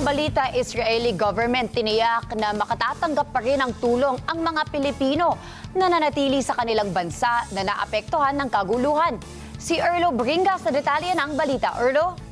ibang balita, Israeli government tiniyak na makatatanggap pa rin ng tulong ang mga Pilipino na nanatili sa kanilang bansa na naapektuhan ng kaguluhan. Si Erlo Bringas sa detalye ng balita. Erlo?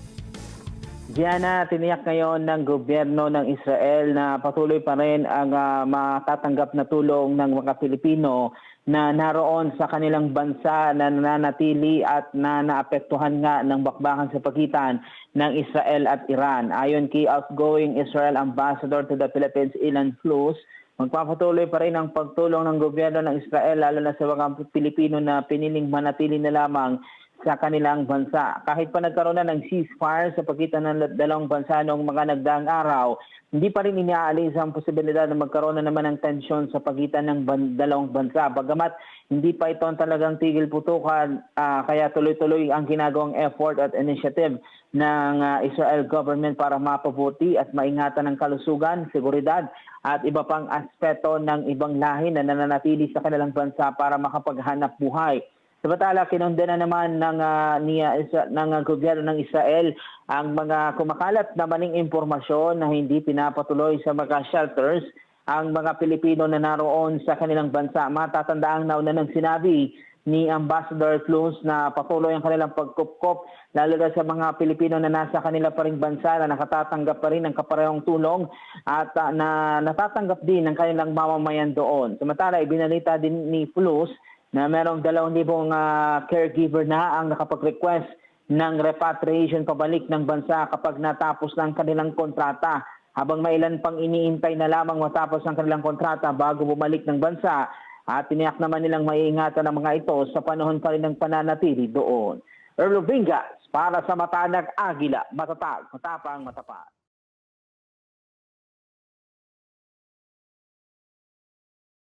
Diana, tiniyak ngayon ng gobyerno ng Israel na patuloy pa rin ang ah, matatanggap na tulong ng mga Pilipino na naroon sa kanilang bansa na nananatili at na naapektuhan nga ng bakbakan sa pagitan ng Israel at Iran. Ayon kay outgoing Israel Ambassador to the Philippines, Ilan Flus, magpapatuloy pa rin ang pagtulong ng gobyerno ng Israel lalo na sa mga Pilipino na piniling manatili na lamang sa kanilang bansa. Kahit pa nagkaroon na ng ceasefire sa pagitan ng dalawang bansa noong mga nagdaang araw, hindi pa rin iniaalis ang posibilidad na magkaroon na naman ng tensyon sa pagitan ng ban- dalawang bansa. Bagamat hindi pa ito ang talagang tigil putukan, ah, kaya tuloy-tuloy ang ginagawang effort at initiative ng ah, Israel government para mapabuti at maingatan ng kalusugan, seguridad at iba pang aspeto ng ibang lahi na nananatili sa kanilang bansa para makapaghanap buhay. Samantala, kinondena naman ng, ah, niya, isa, ng ah, gobyerno ng Israel ang mga kumakalat na maling impormasyon na hindi pinapatuloy sa mga shelters ang mga Pilipino na naroon sa kanilang bansa. Matatandaan na una ng sinabi ni Ambassador Flus na patuloy ang kanilang pagkupkop lalo na sa mga Pilipino na nasa kanila pa rin bansa na nakatatanggap pa rin ng kaparehong tulong at ah, na natatanggap din ng kanilang mamamayan doon. Samantala, ibinalita din ni Flus na merong dalawang libong ah, caregiver na ang nakapag-request ng repatriation pabalik ng bansa kapag natapos ng kanilang kontrata. Habang may ilan pang iniintay na lamang matapos ang kanilang kontrata bago bumalik ng bansa at tiniyak naman nilang maiingatan ang mga ito sa panahon pa rin ng pananatili doon. Erlo Bingas para sa Matanag Agila, matatag, matapang, matapat.